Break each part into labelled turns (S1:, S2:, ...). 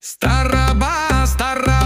S1: Стара ба, стара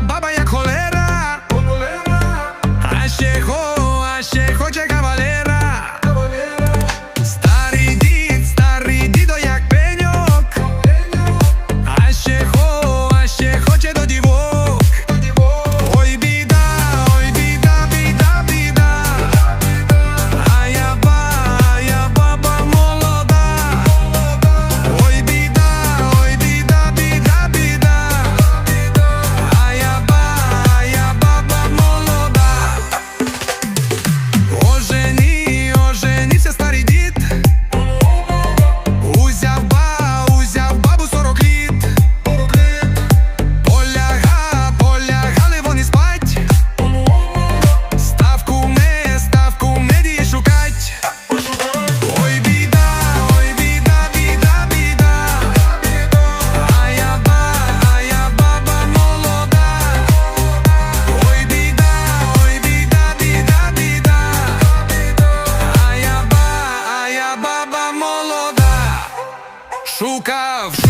S1: machucava.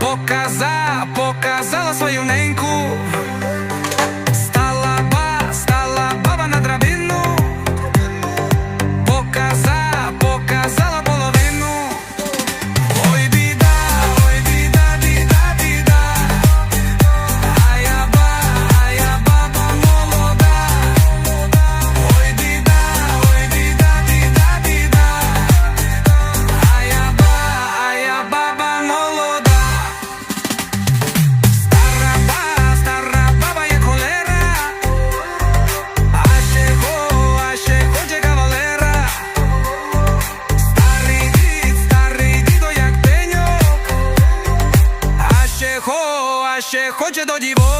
S1: Показала, показала свою неньку. хоче до діво.